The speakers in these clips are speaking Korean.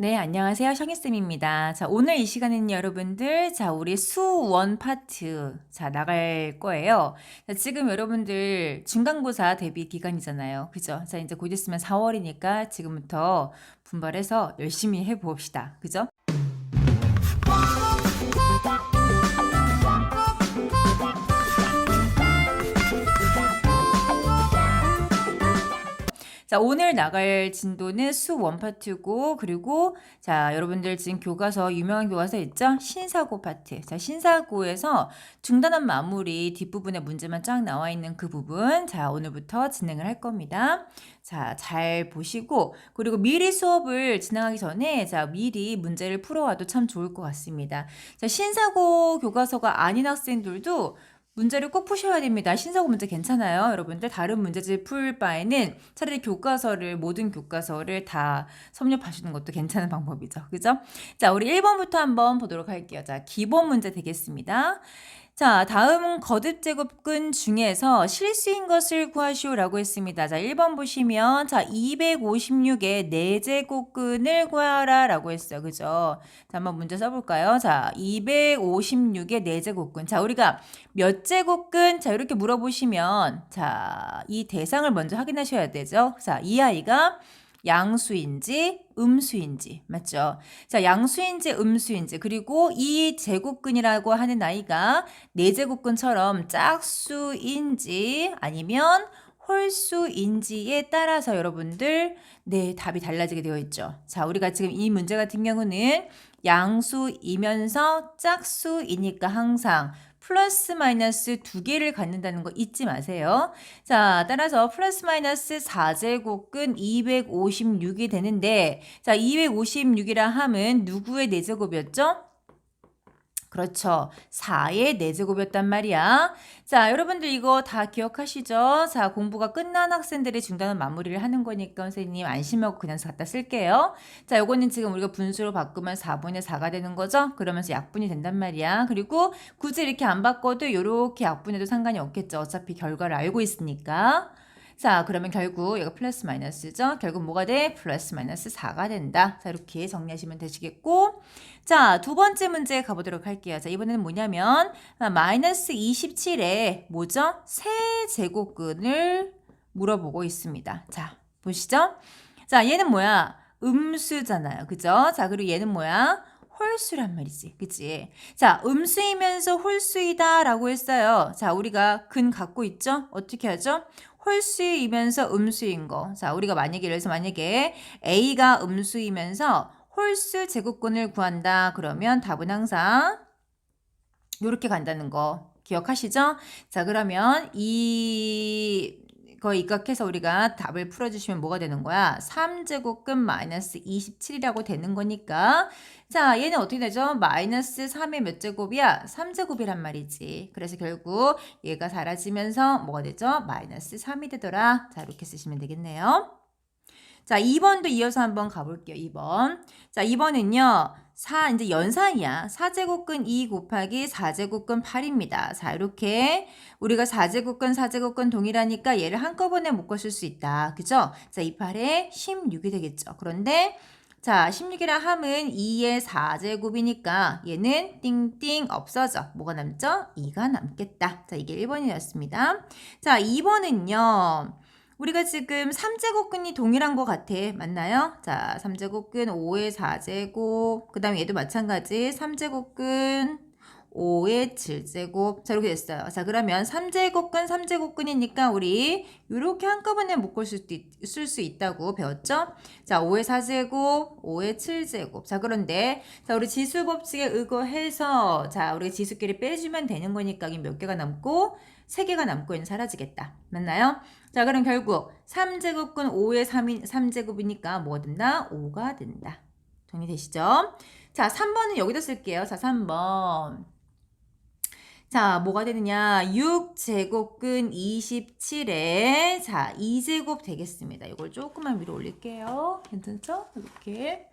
네, 안녕하세요. 셔니쌤입니다. 자, 오늘 이 시간에는 여러분들, 자, 우리 수원 파트, 자, 나갈 거예요. 자, 지금 여러분들 중간고사 대비 기간이잖아요. 그죠? 자, 이제 곧 있으면 4월이니까 지금부터 분발해서 열심히 해봅시다. 그죠? 자, 오늘 나갈 진도는 수 원파트고, 그리고, 자, 여러분들 지금 교과서, 유명한 교과서 있죠? 신사고 파트. 자, 신사고에서 중단한 마무리 뒷부분에 문제만 쫙 나와 있는 그 부분. 자, 오늘부터 진행을 할 겁니다. 자, 잘 보시고, 그리고 미리 수업을 진행하기 전에, 자, 미리 문제를 풀어와도 참 좋을 것 같습니다. 자, 신사고 교과서가 아닌 학생들도 문제를 꼭 푸셔야 됩니다. 신사고 문제 괜찮아요. 여러분들 다른 문제집 풀 바에는 차라리 교과서를 모든 교과서를 다 섭렵하시는 것도 괜찮은 방법이죠. 그죠? 자, 우리 1번부터 한번 보도록 할게요. 자, 기본 문제 되겠습니다. 자, 다음 거듭 제곱근 중에서 실수인 것을 구하시오라고 했습니다. 자, 1번 보시면 자, 256의 4제곱근을 구하라 라고 했어요. 그죠? 자, 한번 문제 써 볼까요? 자, 256의 4제곱근. 자, 우리가 몇 제곱근? 자, 이렇게 물어보시면 자, 이 대상을 먼저 확인하셔야 되죠. 자, 이 아이가 양수인지 음수인지 맞죠? 자, 양수인지 음수인지 그리고 이 제곱근이라고 하는 아이가 네 제곱근처럼 짝수인지 아니면 홀수인지에 따라서 여러분들 네 답이 달라지게 되어 있죠. 자, 우리가 지금 이 문제 같은 경우는 양수이면서 짝수이니까 항상 플러스 마이너스 두 개를 갖는다는 거 잊지 마세요. 자, 따라서 플러스 마이너스 4제곱근 256이 되는데 자, 256이라 함은 누구의 4제곱이었죠? 그렇죠. 4의 4제곱이었단 말이야. 자, 여러분들 이거 다 기억하시죠? 자, 공부가 끝난 학생들이 중단은 마무리를 하는 거니까 선생님 안심하고 그냥 갖다 쓸게요. 자, 요거는 지금 우리가 분수로 바꾸면 4분의 4가 되는 거죠? 그러면서 약분이 된단 말이야. 그리고 굳이 이렇게 안 바꿔도 이렇게 약분해도 상관이 없겠죠. 어차피 결과를 알고 있으니까. 자, 그러면 결국 이거 플러스 마이너스죠? 결국 뭐가 돼? 플러스 마이너스 4가 된다. 자, 이렇게 정리하시면 되시겠고. 자, 두 번째 문제 가보도록 할게요. 자, 이번에는 뭐냐면, 아, 마이너스 27에 뭐죠? 세 제곱근을 물어보고 있습니다. 자, 보시죠? 자, 얘는 뭐야? 음수잖아요. 그죠? 자, 그리고 얘는 뭐야? 홀수란 말이지. 그치? 자, 음수이면서 홀수이다 라고 했어요. 자, 우리가 근 갖고 있죠? 어떻게 하죠? 홀수이면서 음수인 거. 자, 우리가 만약에 예를 들어서 만약에 A가 음수이면서 홀수 제곱근을 구한다. 그러면 답은 항상 이렇게 간다는 거 기억하시죠? 자, 그러면 이 거 입각해서 우리가 답을 풀어주시면 뭐가 되는 거야? 3제곱근 마이너스 27이라고 되는 거니까 자 얘는 어떻게 되죠? 마이너스 3의 몇 제곱이야? 3제곱이란 말이지. 그래서 결국 얘가 사라지면서 뭐가 되죠? 마이너스 3이 되더라. 자 이렇게 쓰시면 되겠네요. 자 2번도 이어서 한번 가볼게요. 2번. 자 2번은요. 4 이제 연산이야. 4제곱근 2 곱하기 4제곱근 8입니다. 자, 이렇게 우리가 4제곱근 4제곱근 동일하니까 얘를 한꺼번에 쓸수 있다. 그죠? 자, 이 8에 16이 되겠죠. 그런데 자, 16이라 함은 2의 4제곱이니까 얘는 띵띵 없어져. 뭐가 남죠? 2가 남겠다. 자, 이게 1번이었습니다. 자, 2번은요. 우리가 지금 3제곱근이 동일한 것 같아. 맞나요? 자, 3제곱근 5의 4제곱. 그 다음에 얘도 마찬가지. 3제곱근 5의 7제곱. 자, 이렇게 됐어요. 자, 그러면 3제곱근, 3제곱근이니까 우리 이렇게 한꺼번에 묶을 수, 쓸수 있다고 배웠죠? 자, 5의 4제곱, 5의 7제곱. 자, 그런데, 자, 우리 지수 법칙에 의거해서, 자, 우리 지수끼리 빼주면 되는 거니까 몇 개가 남고, 3개가 남고 있는 사라지겠다. 맞나요? 자, 그럼 결국 3제곱근 5의 3인, 3제곱이니까 뭐가 된다? 5가 된다. 정리되시죠? 자, 3번은 여기다 쓸게요. 자, 3번. 자, 뭐가 되느냐? 6제곱근 27에 자, 2제곱 되겠습니다. 이걸 조금만 위로 올릴게요. 괜찮죠? 이렇게.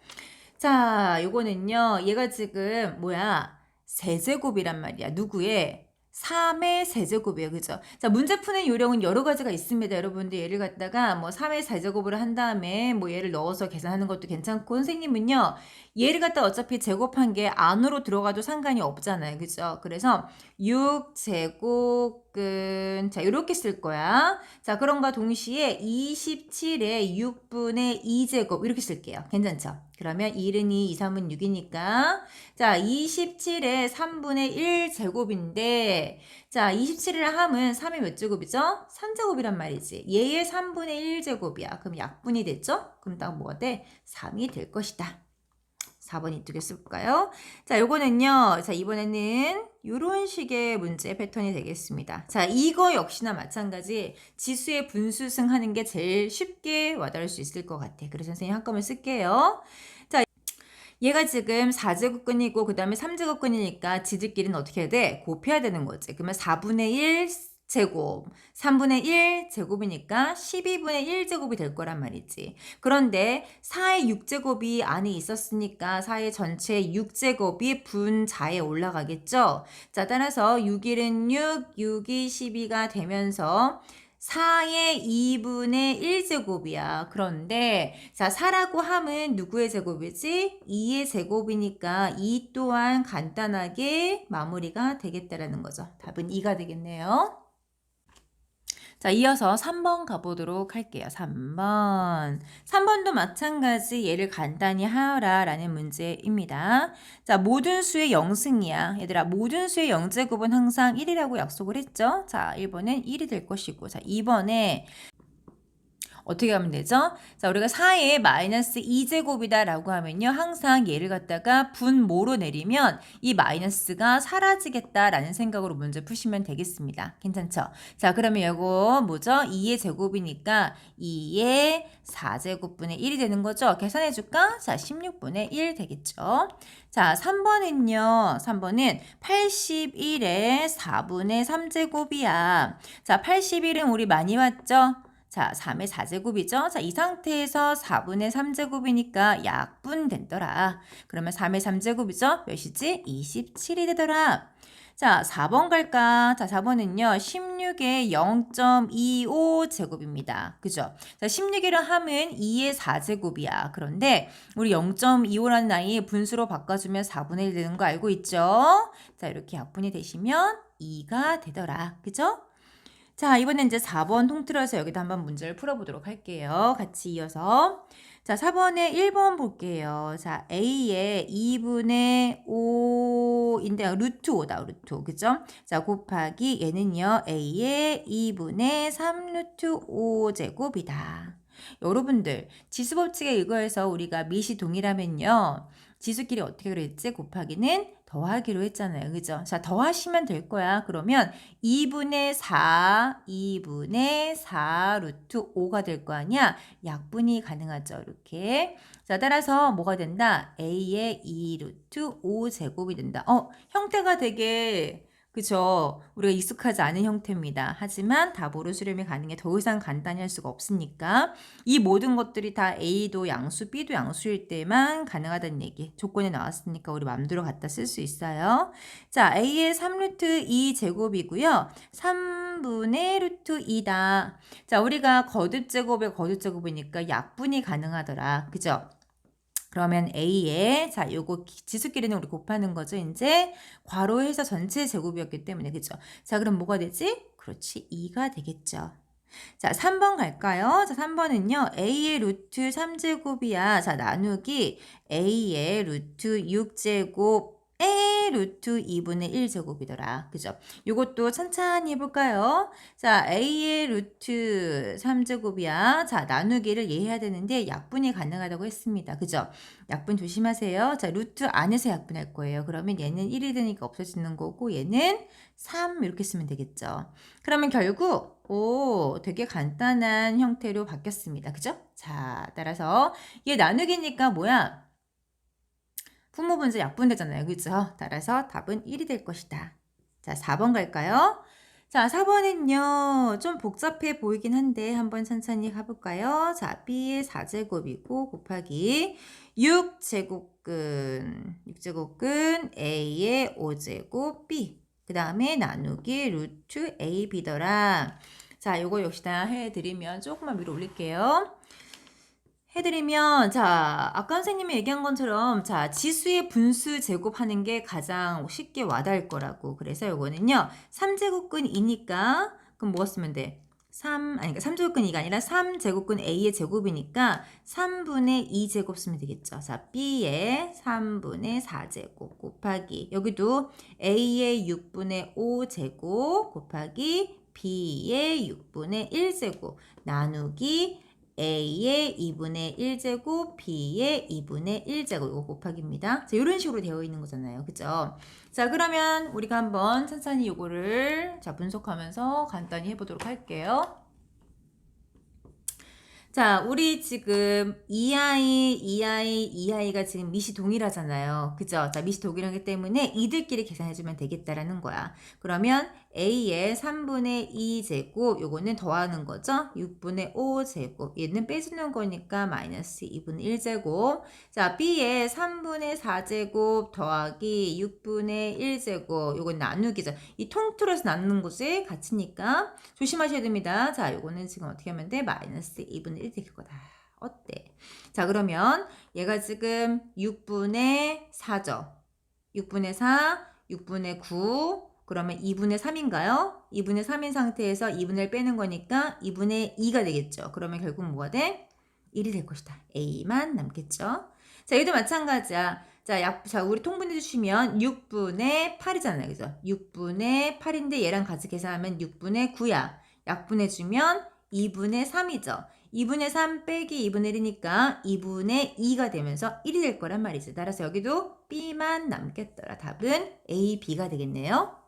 자, 요거는요. 얘가 지금 뭐야? 세제곱이란 말이야. 누구의? 3의 세제곱이에요. 그죠? 자, 문제 푸는 요령은 여러 가지가 있습니다. 여러분들 예를 갖다가 뭐 3의 세제곱을 한 다음에 뭐 얘를 넣어서 계산하는 것도 괜찮고 선생님은요. 얘를 갖다 어차피 제곱한 게 안으로 들어가도 상관이 없잖아요. 그죠? 그래서 6제곱 근 자, 이렇게 쓸 거야. 자, 그런가 동시에 27에 6분의 2제곱 이렇게 쓸게요. 괜찮죠? 그러면 1은 2, 2, 3은 6이니까 자, 27에 3분의 1제곱인데 자, 27이라 함은 3의 몇 제곱이죠? 3제곱이란 말이지. 얘의 3분의 1제곱이야. 그럼 약분이 됐죠? 그럼 딱 뭐가 돼? 3이 될 것이다. 4번 이쪽에 쓸까요? 자, 요거는요. 자, 이번에는 이런 식의 문제 패턴이 되겠습니다. 자, 이거 역시나 마찬가지 지수의 분수승 하는 게 제일 쉽게 와닿을 수 있을 것 같아. 그래서 선생님 한꺼번에 쓸게요. 자, 얘가 지금 4제곱근이고 그 다음에 3제곱근이니까 지들끼리는 어떻게 해야 돼? 곱해야 되는 거지. 그러면 4분의 1 제곱, 3분의 1 제곱이니까 12분의 1 제곱이 될 거란 말이지. 그런데 4의 6제곱이 안에 있었으니까 4의 전체 6제곱이 분자에 올라가겠죠. 자, 따라서 6일은 6, 6이 12가 되면서 4의 2분의 1제곱이야. 그런데 자 4라고 함은 누구의 제곱이지? 2의 제곱이니까 2 또한 간단하게 마무리가 되겠다라는 거죠. 답은 2가 되겠네요. 자, 이어서 3번 가보도록 할게요. 3번. 3번도 마찬가지 얘를 간단히 하여라 라는 문제입니다. 자, 모든 수의 0승이야. 얘들아, 모든 수의 0제곱은 항상 1이라고 약속을 했죠? 자, 1번은 1이 될 것이고, 자, 2번에 어떻게 하면 되죠? 자, 우리가 4의 마이너스 2제곱이다 라고 하면요. 항상 얘를 갖다가 분모로 내리면 이 마이너스가 사라지겠다라는 생각으로 문제 푸시면 되겠습니다. 괜찮죠? 자, 그러면 이거 뭐죠? 2의 제곱이니까 2의 4제곱분의 1이 되는 거죠? 계산해 줄까? 자, 16분의 1 되겠죠? 자, 3번은요. 3번은 81의 4분의 3제곱이야. 자, 81은 우리 많이 왔죠? 자, 3의 4제곱이죠? 자, 이 상태에서 4분의 3제곱이니까 약분 된더라. 그러면 3의 3제곱이죠? 몇이지? 27이 되더라. 자, 4번 갈까? 자, 4번은요, 16의 0.25제곱입니다. 그죠? 자, 16이라 함은 2의 4제곱이야. 그런데 우리 0.25라는 나이 분수로 바꿔주면 4분의 1 되는 거 알고 있죠? 자, 이렇게 약분이 되시면 2가 되더라. 그죠? 자, 이번엔 이제 4번 통틀어서 여기다 한번 문제를 풀어보도록 할게요. 같이 이어서. 자, 4번에 1번 볼게요. 자, A의 2분의 5인데, 루트 5다, 루트 5. 그죠? 자, 곱하기 얘는요, A의 2분의 3 루트 5제곱이다. 여러분들, 지수법칙에 의거해서 우리가 미시 동일하면요, 지수끼리 어떻게 그랬지? 곱하기는 더하기로 했잖아요. 그죠? 자, 더하시면 될 거야. 그러면 2분의 4, 2분의 4 루트 5가 될 거 아니야? 약분이 가능하죠. 이렇게. 자, 따라서 뭐가 된다? A의 2 루트 5 제곱이 된다. 어, 형태가 되게 그죠? 우리가 익숙하지 않은 형태입니다. 하지만 답으로 수렴이 가능해 더 이상 간단히 할 수가 없으니까 이 모든 것들이 다 A도 양수, B도 양수일 때만 가능하다는 얘기. 조건이 나왔으니까 우리 맘대로 갖다 쓸 수 있어요. 자, A의 3루트 2 제곱이고요. 3분의 루트 2다. 자, 우리가 거듭 제곱에 거듭 제곱이니까 약분이 가능하더라. 그죠? 그러면 A에 자 요거 지수끼리는 우리 곱하는 거죠. 이제 괄호해서 전체 제곱이었기 때문에 그죠? 자 그럼 뭐가 되지? 그렇지 2가 되겠죠. 자 3번 갈까요? 자 3번은요. A의 루트 3제곱이야. 자 나누기 A의 루트 6제곱 에 루트 2분의 1제곱이더라. 그죠? 이것도 천천히 해볼까요? 자, a의 루트 3제곱이야. 자, 나누기를 예해야 되는데 약분이 가능하다고 했습니다. 그죠? 약분 조심하세요. 자, 루트 안에서 약분할 거예요. 그러면 얘는 1이 되니까 없어지는 거고 얘는 3 이렇게 쓰면 되겠죠. 그러면 결국 오, 되게 간단한 형태로 바뀌었습니다. 그죠? 자, 따라서 얘 나누기니까 뭐야? 풍모분수 약분되잖아요. 그죠? 따라서 답은 1이 될 것이다. 자, 4번 갈까요? 자, 4번은요, 좀 복잡해 보이긴 한데, 한번 천천히 가볼까요? 자, B의 4제곱이고, 곱하기 6제곱근, 6제곱근 A의 5제곱 B. 그 다음에 나누기 루트 A, B더라. 자, 요거 역시나 해드리면 조금만 위로 올릴게요. 해드리면 자 아까 선생님이 얘기한 것처럼 자 지수의 분수 제곱하는 게 가장 쉽게 와닿을 거라고 그래서 요거는요 3제곱근 2니까 그럼 뭐가 쓰면 돼? 3 아니 그러니까 3제곱근 2가 아니라 3제곱근 A의 제곱이니까 3분의 2제곱 쓰면 되겠죠. 자 B의 3분의 4제곱 곱하기 여기도 A의 6분의 5제곱 곱하기 B의 6분의 1제곱 나누기 A의 2분의 1제곱, B의 2분의 1제곱, 이거 곱하기입니다. 자, 이런 식으로 되어 있는 거잖아요. 그죠? 자, 그러면 우리가 한번 천천히 요거를 자, 분석하면서 간단히 해보도록 할게요. 자, 우리 지금 2i, 2i, 2i가 지금 미시 동일하잖아요. 그죠? 자, 미시 동일하기 때문에 이들끼리 계산해주면 되겠다라는 거야. 그러면 a의 3분의 2제곱, 요거는 더하는 거죠? 6분의 5제곱. 얘는 빼주는 거니까 마이너스 2분의 1제곱. 자, b의 3분의 4제곱 더하기 6분의 1제곱. 요건 나누기죠. 이 통틀어서 나누는 것이 같으니까 조심하셔야 됩니다. 자, 요거는 지금 어떻게 하면 돼? 마이너스 2분의 1 될 거다. 어때? 자, 그러면 얘가 지금 6분의 4죠. 6분의 4, 6분의 9, 그러면 2분의 3인가요? 2분의 3인 상태에서 2분의 1 빼는 거니까 2분의 2가 되겠죠. 그러면 결국 뭐가 돼? 1이 될 것이다. A만 남겠죠. 자, 얘도 마찬가지야. 자, 약, 자, 우리 통분해 주시면 6분의 8이잖아요. 그죠? 6분의 8인데 얘랑 같이 계산하면 6분의 9야. 약분해 주면 2분의 3이죠. 2분의 3 빼기 2분의 1이니까 2분의 2가 되면서 1이 될 거란 말이죠. 따라서 여기도 B만 남겠더라. 답은 A, B가 되겠네요.